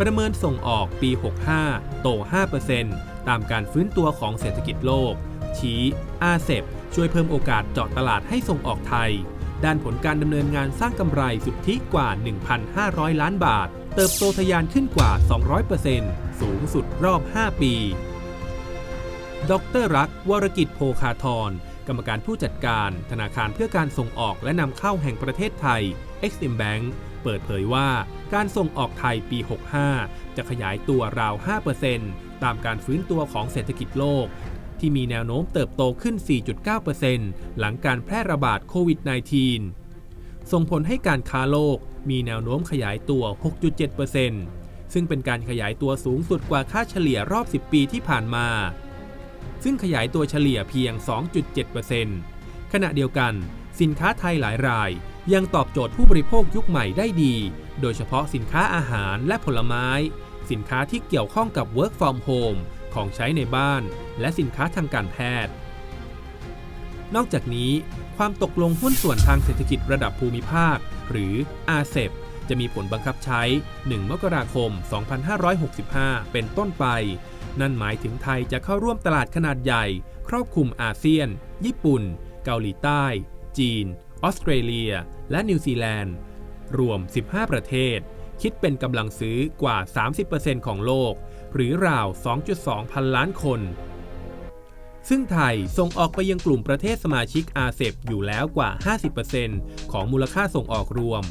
ประเมินส่งออกปี 65 โต 5%ตามการฟื้นตัวของเศรษฐกิจโลก ชี้ อาเซบช่วยเพิ่มโอกาสเจาะตลาดให้ส่งออกไทย ด้านผลการดำเนินงานสร้างกำไรสุทธิกว่า 1,500 ล้านบาท เติบโตทะยานขึ้นกว่า 200%สูงสุดรอบ 5 ปี ดรรักวรกิจโพคาทร กรรมการผู้จัดการธนาคารเพื่อการส่งออกและนำเข้าแห่งประเทศไทย Exim Bank เปิดเผยว่าการส่งออกไทยปี 65 จะขยายตัวราว 5%ตามการฟื้นตัวของเศรษฐกิจโลก ที่มีแนวโน้มเติบโตขึ้น 4.9%หลังการแพร่ระบาดโควิด -19 ส่งผลให้การค้าโลกมีแนวโน้มขยายตัว 6.7%ซึ่งเป็นการขยายตัวสูงสุดกว่าค่าเฉลี่ยรอบ 10 ปีที่ผ่านมา ซึ่งขยายตัวเฉลี่ยเพียง 2.7%ขณะเดียวกัน สินค้าไทยหลายราย ยังตอบโจทย์ผู้บริโภคยุคใหม่ได้ดี โดยเฉพาะสินค้าอาหารและผลไม้ สินค้าที่เกี่ยวข้องกับ work from home ของใช้ในบ้าน และสินค้าทางการแพทย์ นอกจากนี้ ความตกลงหุ้นส่วนทางเศรษฐกิจระดับภูมิภาค หรือ RCEP จะมีผลบังคับใช้ 1 มกราคม 2565 เป็นต้นไป นั่นหมายถึงไทยจะเข้าร่วมตลาดขนาดใหญ่ ครอบคลุมอาเซียน ญี่ปุ่น เกาหลีใต้ จีน ออสเตรเลีย และนิวซีแลนด์ รวม 15 ประเทศ คิดเป็นกำลังซื้อกว่า 30%ของโลก หรือราว 2.2 พันล้านคนซึ่งไทยส่งออกไปยังกลุ่มประเทศสมาชิกอาเซบอยู่แล้วกว่า 50%ของมูลค่าส่งออกรวม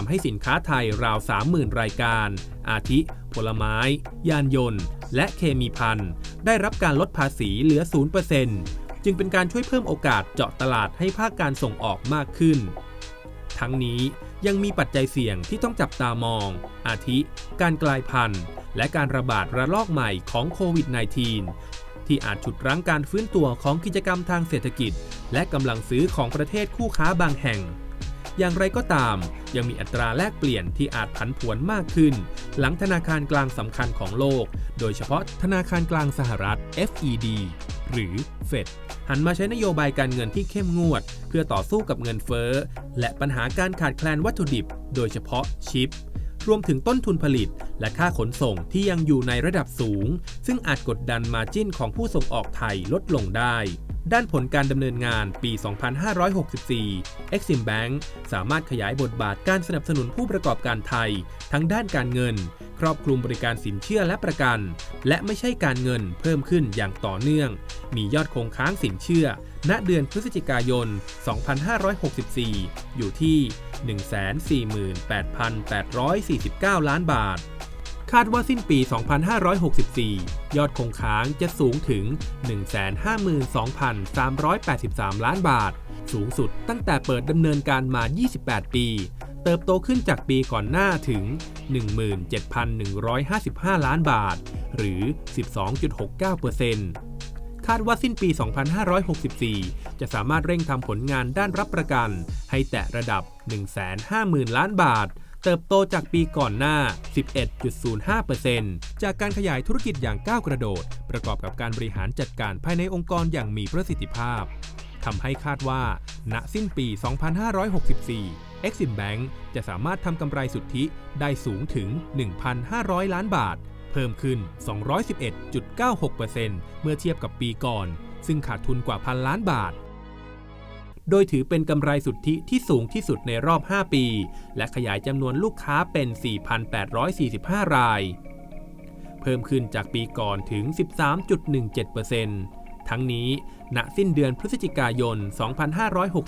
ทำให้สินค้าไทยราว 30,000 รายการ อาทิ ผลไม้ ยานยนต์ และเคมีพันได้รับการลดภาษีเหลือ 0%จึงเป็นการช่วยเพิ่มโอกาสเจาะตลาดให้ภาคการส่งออกมากขึ้น ทั้งนี้ยังมีปัจจัยเสี่ยงที่ต้องจับตามอง อาทิ การกลายพันธุ์ และการระบาดระลอกใหม่ของโควิด -19 ที่อาจฉุดรั้งการฟื้นตัวของกิจกรรมทางเศรษฐกิจ และกำลังซื้อของประเทศคู่ค้าบางแห่ง อย่างไรก็ตาม ยังมีอัตราแลกเปลี่ยนที่อาจผันผวนมากขึ้น หลังธนาคารกลางสำคัญของโลก โดยเฉพาะธนาคารกลางสหรัฐ FED หรือ FED หันมาใช้นโยบายการเงินที่เข้มงวด เพื่อต่อสู้กับเงินเฟ้อ และปัญหาการขาดแคลนวัตถุดิบ โดยเฉพาะชิป รวมถึงต้นทุนผลิต และค่าขนส่งที่ยังอยู่ในระดับสูง ซึ่งอาจกดดันมาจิ้นของผู้ส่งออกไทยลดลงได้ ด้านผลการดำเนินงานปี 2564 Exim Bank สามารถขยายบทบาทการสนับสนุนผู้ประกอบการไทย ทั้งด้านการเงิน ครอบคลุมบริการสินเชื่อและประกัน และไม่ใช่การเงินเพิ่มขึ้นอย่างต่อเนื่อง มียอดคงค้างสินเชื่อ ณเดือนพฤศจิกายน 2564 อยู่ที่ 148,849 ล้านบาท คาดว่าสิ้นปี 2564 ยอดคงค้างจะสูงถึง 152,383 ล้านบาท สูงสุดตั้งแต่เปิดดำเนินการมา 28 ปี เติบโตขึ้นจากปีก่อนหน้าถึง 17,155 ล้านบาท หรือ 12.69%คาดว่าสิ้นปี 2564 จะสามารถเร่งทำผลงานด้านรับประกัน ให้แตะระดับ 150,000 ล้านบาท เติบโตจากปีก่อนหน้า 11.05%จากการขยายธุรกิจอย่างก้าวกระโดด ประกอบกับการบริหารจัดการภายในองค์กรอย่างมีประสิทธิภาพทำให้คาดว่า ณ สิ้นปี 2564 Exim Bank จะสามารถทำกำไรสุทธิได้สูงถึง 1,500 ล้านบาท เพิ่มขึ้น 211.96%เมื่อเทียบกับปีก่อน ซึ่งขาดทุนกว่าพันล้านบาท โดยถือเป็นกำไรสุทธิที่สูงที่สุดในรอบ 5 ปี และขยายจำนวนลูกค้าเป็น 4,845 ราย เพิ่มขึ้นจากปีก่อนถึง 13.17%ทั้งนี้ ณ สิ้นเดือนพฤศจิกายน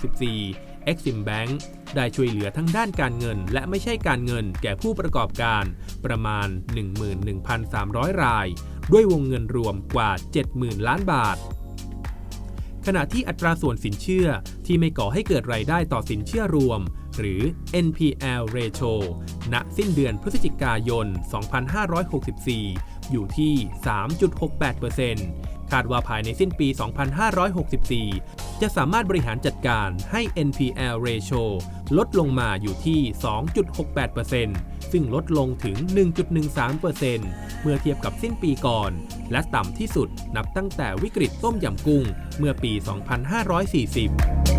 2564 Exim Bank ได้ช่วยเหลือทั้งด้านการเงิน และไม่ใช่การเงินแก่ผู้ประกอบการ ประมาณ 11,300 ราย ด้วยวงเงินรวมกว่า 70,000 ล้านบาทขณะที่อัตราส่วนสินเชื่อ ที่ไม่ก่อให้เกิดรายได้ต่อสินเชื่อรวม หรือ NPL ratio ณ สิ้นเดือนพฤศจิกายน 2564 อยู่ที่ 3.68%คาดว่าภายในสิ้นปี 2564 จะสามารถบริหารจัดการให้ NPL ratio ลดลงมาอยู่ที่ 2.68%ซึ่งลดลงถึง 1.13%เมื่อเทียบกับสิ้นปีก่อน และต่ำที่สุดนับตั้งแต่วิกฤตต้มยำกุ้งเมื่อปี 2540